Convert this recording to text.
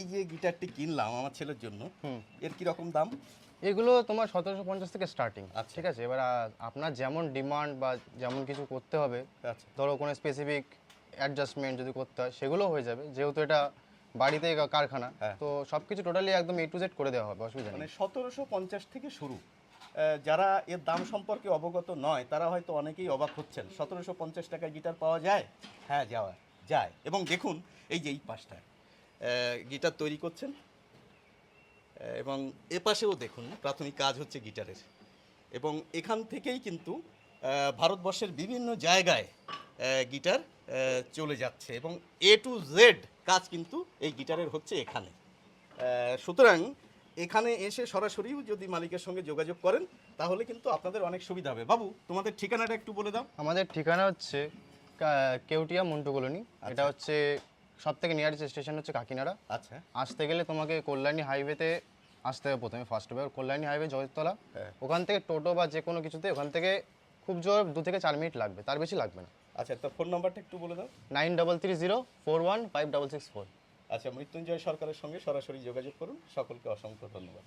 এই যে গিটারটি কিনলাম আমার ছেলের জন্য হুম। এর কি রকম দাম? এগুলো তোমার সতেরোশো পঞ্চাশ থেকে স্টার্টিং আচ্ছা। ঠিক আছে এবার আপনার যেমন ডিমান্ড বা যেমন কিছু করতে হবে আচ্ছা। ধরো কোনো স্পেসিফিক অ্যাডজাস্টমেন্ট যদি করতে হয় সেগুলো হয়ে যাবে। যেহেতু এটা বাড়িতে কারখানা হ্যাঁ। তো সব কিছু টোটালি একদম এ টু জেড করে দেওয়া হবে অসুবিধা মানে সতেরোশো পঞ্চাশ থেকে শুরু। যারা এর দাম সম্পর্কে অবগত নয় তারা হয়তো অনেকেই অবাক হচ্ছেন। সতেরোশো পঞ্চাশ টাকায় গিটার পাওয়া যায়? হ্যাঁ যাওয়া যায়। এবং দেখুন এই যে এই পাশটা গিটার তৈরি করছেন। এবং এ পাশেও দেখুন প্রাথমিক কাজ হচ্ছে গিটারের। এবং এখান থেকেই কিন্তু ভারতবর্ষের বিভিন্ন জায়গায় গিটার চলে যাচ্ছে। এবং এ টু জেড কাজ কিন্তু এই গিটারের হচ্ছে এখানে। সুতরাং এখানে এসে সরাসরিও যদি মালিকের সঙ্গে যোগাযোগ করেন তাহলে কিন্তু আপনাদের অনেক সুবিধা হবে। বাবু তোমাদের ঠিকানাটা একটু বলে দাও। আমাদের ঠিকানা হচ্ছে কেউটিয়া মন্টু কলোনি। আচ্ছা। এটা হচ্ছে সব থেকে নিয়ারেস্ট স্টেশন হচ্ছে কাকিনাড়া। আচ্ছা। আসতে গেলে তোমাকে কল্যাণী হাইওয়েতে আসতে হবে প্রথমে ফার্স্ট হবে কল্যাণী হাইওয়ে জয়তলা। হ্যাঁ। ওখান থেকে টোটো বা যে কোনো কিছুতে ওখান থেকে খুব জোর দু থেকে চার মিনিট লাগবে তার বেশি লাগবে না। আচ্ছা তো ফোন নাম্বারটা একটু বলে দাও। Nine double three zero four one five double six four. আচ্ছা মৃত্যুঞ্জয় সরকারের সঙ্গে সরাসরি যোগাযোগ করুন। সকলকে অসংখ্য ধন্যবাদ।